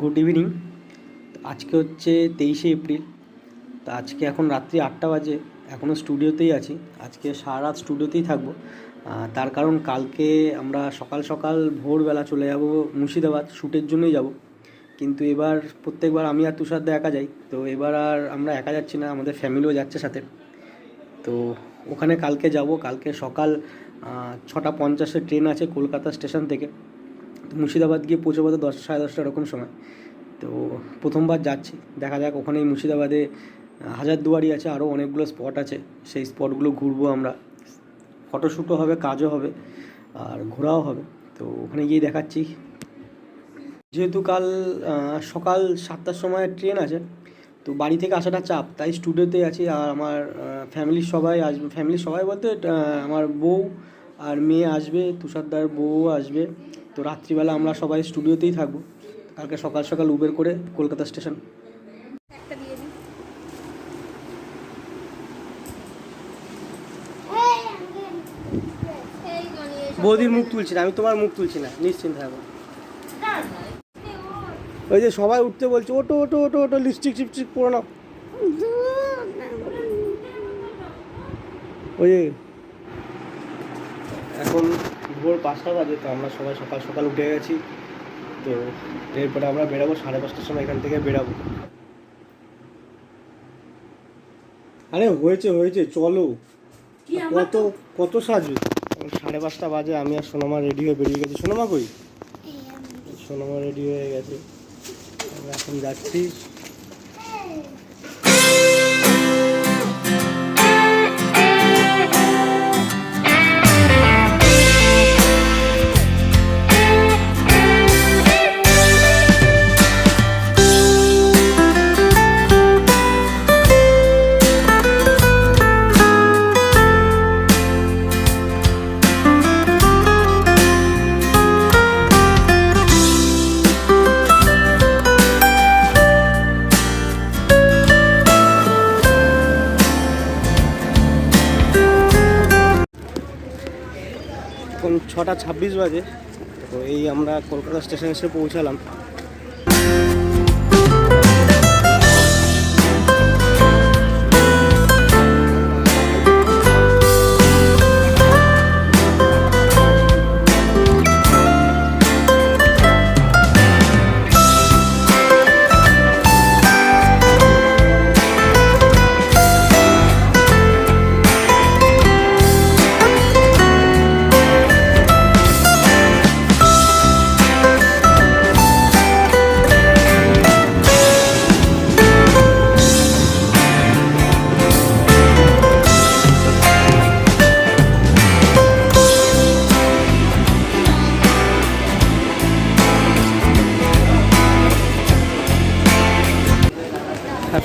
Good evening আজকে হচ্ছে তেইশে এপ্রিল। তো আজকে এখন রাত্রি আটটা বাজে এখনও স্টুডিওতেই আছি। আজকে সারা রাত স্টুডিওতেই থাকব। তার কারণ কালকে আমরা সকাল সকাল ভোরবেলা চলে যাব মুর্শিদাবাদ শ্যুটের জন্যই যাব। কিন্তু এবার প্রত্যেকবার আমি আর তুষার দা একা যাই, তো এবার আর আমরা একা যাচ্ছি না, আমাদের ফ্যামিলিও যাচ্ছে সাথে। তো ওখানে কালকে যাব, কালকে সকাল ছটা পঞ্চাশের ট্রেন আছে কলকাতা স্টেশন থেকে। মুর্শিদাবাদ গিয়ে পৌঁছাবো তো দশটা সাড়ে দশটা এরকম সময়। তো প্রথমবার যাচ্ছি। দেখা যাক, ওখানেই মুর্শিদাবাদে হাজারদুয়ারি আছে আরও অনেকগুলো স্পট আছে। সেই স্পটগুলো ঘুরবো আমরা। ফটোশ্যুটও হবে, কাজও হবে, আর ঘোরাও হবে। তো ওখানে গিয়ে দেখাচ্ছি। যেহেতু কাল সকাল সাতটার সময় ট্রেন আছে, তো বাড়ি থেকে আসাটা চাপ। তাই স্টুডিওতে আছি, আর আমার ফ্যামিলির সবাই আসবে ফ্যামিলির সবাই বলতে আমার বউ আর মেয়ে আসবে, তুষারদার বউও আসবে। তো রাত্রিবেলা আমরা সবাই স্টুডিওতেই থাকব। কালকে সকাল সকাল উবের করে কলকাতা স্টেশন। বৌদির মুখ তুলছি না আমি তোমার মুখ তুলছি না নিশ্চিন্ত থাকো। ওই যে সবাই উঠতে বলছে ওটো ওটো ওটো ওটো লিপস্টিক চিপস্টিক পরে নাও। ওই যে এখন ভোর পাঁচটা বাজে তো আমরা সবাই সকাল সকাল উঠে গেছি। তো এরপরে আমরা বেরাবো সাড়ে পাঁচটার সময় এখান থেকে বেরাবো। আরে হয়েছে হয়েছে চলো। কত কত সাজবে? সাড়ে পাঁচটা বাজে আমি আর সোনামা রেডি হয়ে বেরিয়ে গেছি। সোনামা কই? সোনামা রেডি হয়ে গেছে। আমরা এখন যাচ্ছি। ছটা ছাব্বিশ বাজে তো এই আমরা কলকাতা স্টেশন এসে পৌঁছালাম।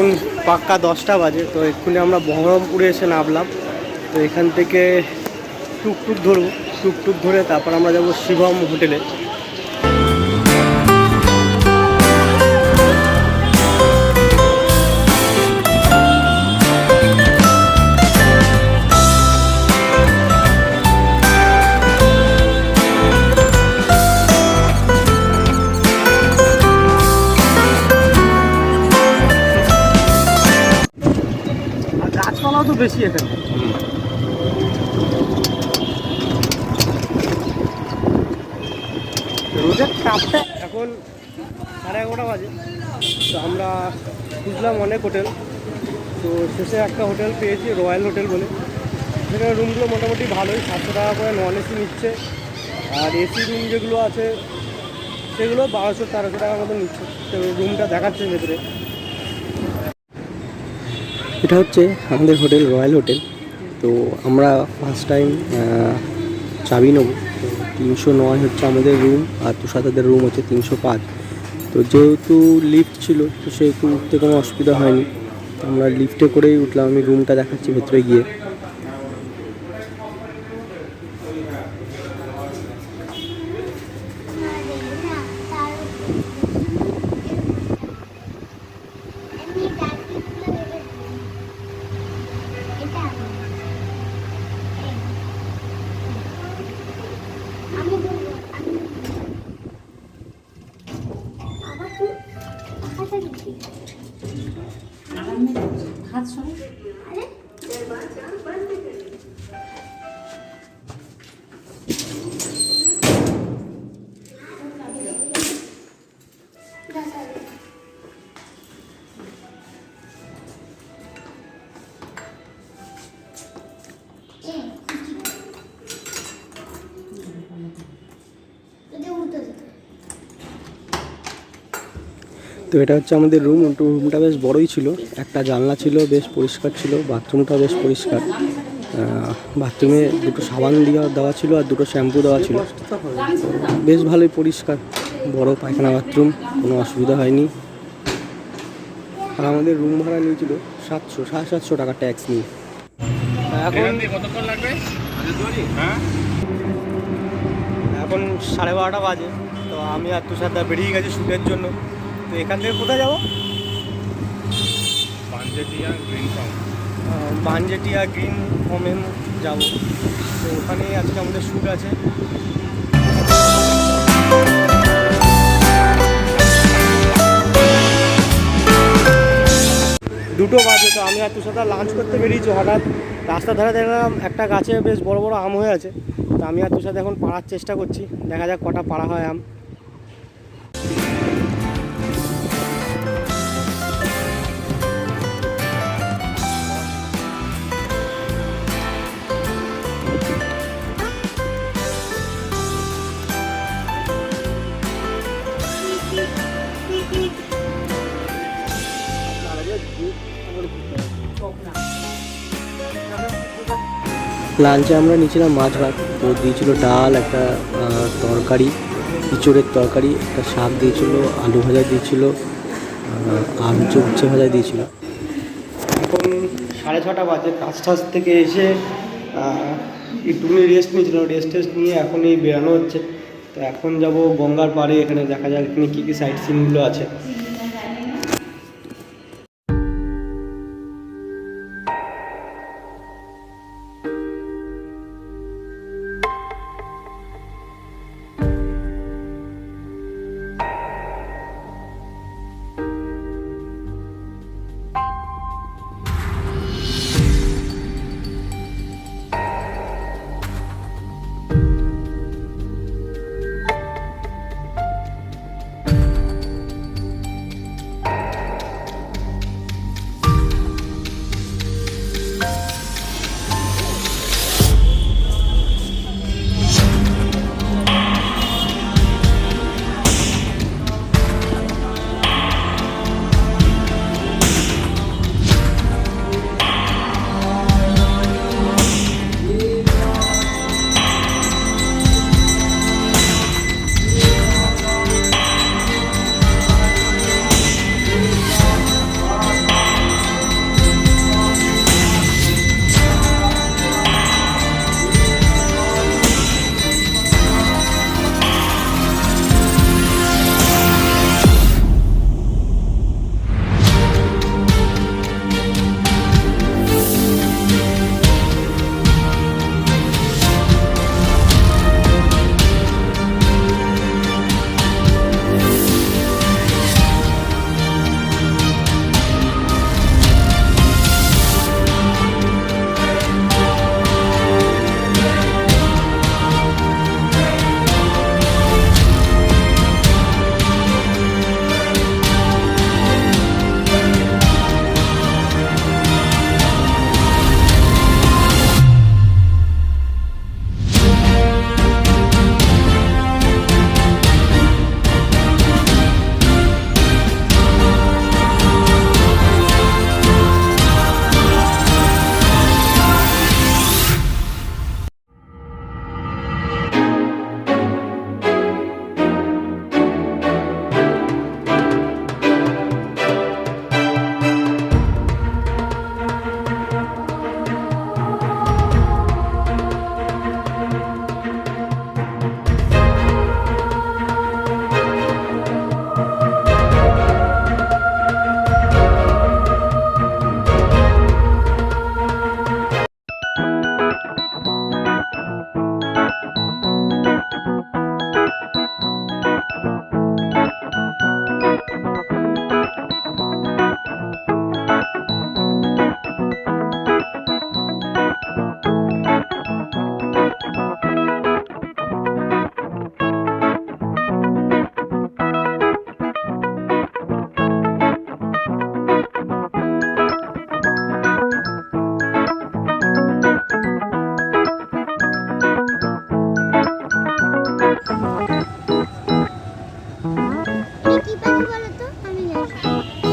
এখন পাক্কা দশটা বাজে, তো এক্ষুনি আমরা বহরমপুরে এসে নামলাম। তো এখান থেকে টুকটুক ধরবো, টুকটুক ধরে তারপর আমরা যাব শিবম হোটেলে। বেশি এখানে। এখন সাড়ে এগারোটা বাজে। তো আমরা খুঁজলাম অনেক হোটেল। তো শেষে একটা হোটেল পেয়েছি, রয়্যাল হোটেল বলে। সেখানে রুমগুলো মোটামুটি ভালোই, সাতশো টাকা করে নন এসি নিচ্ছে। আর এসি রুম যেগুলো আছে, সেগুলো বারোশো, তেরোশো টাকার মতো নিচ্ছে। তো রুমটা দেখাচ্ছে ভেতরে। এটা হচ্ছে আমাদের হোটেল, রয়্যাল হোটেল। তো আমরা ফার্স্ট টাইম চাবি নেব। তিনশো নয় হচ্ছে আমাদের রুম আর তুষারদের রুম হচ্ছে তিনশো পাঁচ। তো যেহেতু লিফট ছিল, তো সেহেতু উঠতে কোনো অসুবিধা হয়নি। আমরা লিফটে করেই উঠলাম। আমি রুমটা দেখাচ্ছি ভেতরে গিয়ে। তো এটা হচ্ছে আমাদের রুম রুমটা বেশ বড়ই ছিল। একটা জানলা ছিল বেশ পরিষ্কার ছিল বাথরুমটা বেশ পরিষ্কার। বাথরুমে দুটো সাবান দেওয়া দেওয়া ছিল আর দুটো শ্যাম্পু দেওয়া ছিল। বেশ ভালোই পরিষ্কার বড় পায়খানা বাথরুম কোনো অসুবিধা হয়নি। আর আমাদের রুম ভাড়া নিয়েছিল সাতশো সাড়ে সাতশো টাকা ট্যাক্স নিয়ে। এখন হ্যাঁ? এখন সাড়ে বারোটা বাজে তো আমি আর তুষারদা বেরিয়ে গেছি শ্যুটের জন্য। তো এখান থেকে কোথায় যাব? Panjetia green farm. Banjetia green যাব। তো ওখানে আজকে আমাদের শ্যুট আছে। দুটো বাজে তো আমি আর তোর সাথে লাঞ্চ করতে বেরিয়েছি। হঠাৎ রাস্তার ধারে দেখলাম একটা গাছে বেশ বড় বড় আম হয়ে আছে। তো আমি আর তোর সাথে এখন পাড়ার চেষ্টা করছি। দেখা যাক কটা পাড়া হয় আম। লাঞ্চে আমরা নিয়েছিলাম মাছ ভাত। তো দিয়েছিল ডাল একটা তরকারি ইঁচড়ের তরকারি একটা শাক দিয়েছিল আলু ভাজা দিয়েছিল আহ, আলু চুপচে ভাজা দিয়েছিল। এখন সাড়ে ছটা বাজে কাজ টাজ থেকে এসে একটুখানি রেস্ট নিয়েছিলাম। রেস্ট টেস্ট নিয়ে এখন এই বেরানো হচ্ছে। তো এখন যাব গঙ্গার পাড়ে এখানে দেখা যাক এখানে কী কী সাইট সিনগুলো আছে।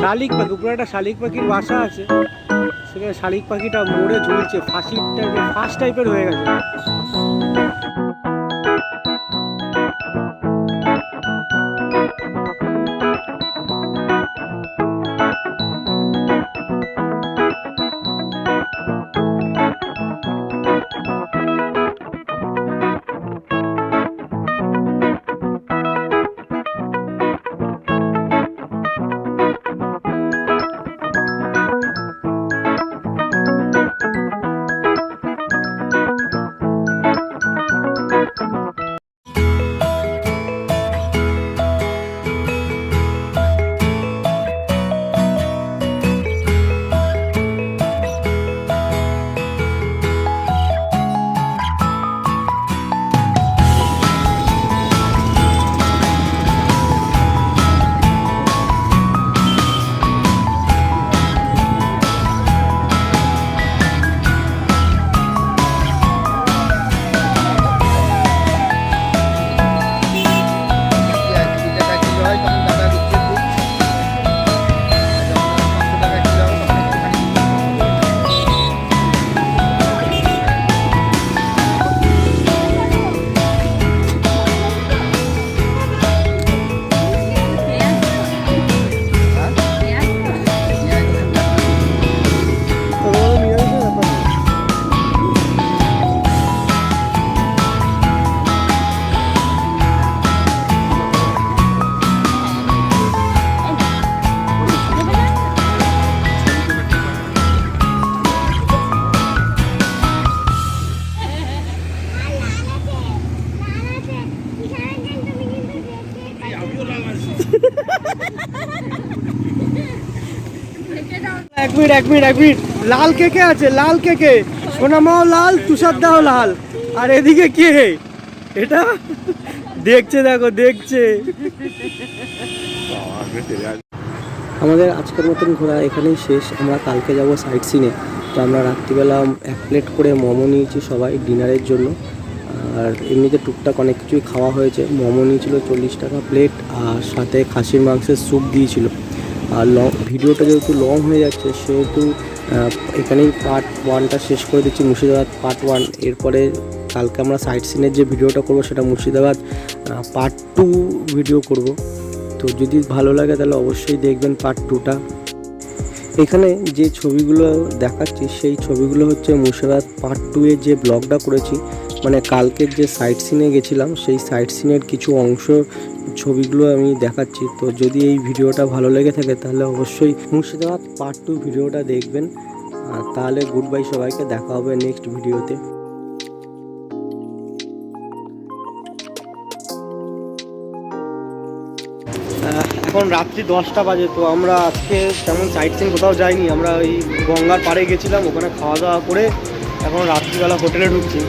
শালিক পাখি, উপরে একটা শালিক পাখির বাসা আছে। সেখানে শালিক পাখিটা মরে ঝুলছে ফাঁসিটা ফাঁস টাইপের হয়ে গেছে। এক মিনিট এক মিনিট। লাল কে কে আছে? লাল কে কে? সোনামাও লাল তুষার দাও লাল। আর এদিকে কে? এটা? দেখছে, দেখো, দেখছে। আমাদের আজকের মতন ঘোরা এখানেই শেষ। আমরা কালকে যাব সাইট সিনে তো আমরা রাত্রিবেলা এক প্লেট করে মোমো নিয়েছি সবাই ডিনারের জন্য। আর এমনিতে টুকটাক অনেক কিছুই খাওয়া হয়েছে। মোমো নিয়েছিল চল্লিশ টাকা প্লেট আর সাথে খাসির মাংসের স্যুপ দিয়েছিল। আর লং ভিডিওটা যেহেতু লং হয়ে যাচ্ছে, সেহেতু এখানেই পার্ট ওয়ানটা শেষ করে দিচ্ছি, মুর্শিদাবাদ পার্ট ওয়ান এরপরে কালকে আমরা সাইট সিনের যে ভিডিওটা করব, সেটা মুর্শিদাবাদ পার্ট টু ভিডিও করব। তো যদি ভালো লাগে, তাহলে অবশ্যই দেখবেন পার্ট টুটা এখানে যে ছবিগুলো দেখাচ্ছি, সেই ছবিগুলো হচ্ছে মুর্শিদাবাদ পার্ট টু এর যে ব্লগটা করেছি মানে কালকের যে সাইট সিনে গেছিলাম, সেই সাইট সিনের কিছু অংশ ছবিগুলো আমি দেখাচ্ছি। তো যদি এই ভিডিওটা ভালো লেগে থাকে, তাহলে অবশ্যই মুর্শিদাবাদ পার্ট টু ভিডিওটা দেখবেন। আর তাহলে গুড বাই সবাইকে, দেখা হবে নেক্সট ভিডিওতে। এখন রাত্রি দশটা বাজে, তো আমরা আজকে তেমন সাইট সিন কোথাও যাইনি। আমরা ওই গঙ্গার পাড়ে গেছিলাম, ওখানে খাওয়া দাওয়া করে এখন রাত্রিবেলা হোটেলে ঢুকছি।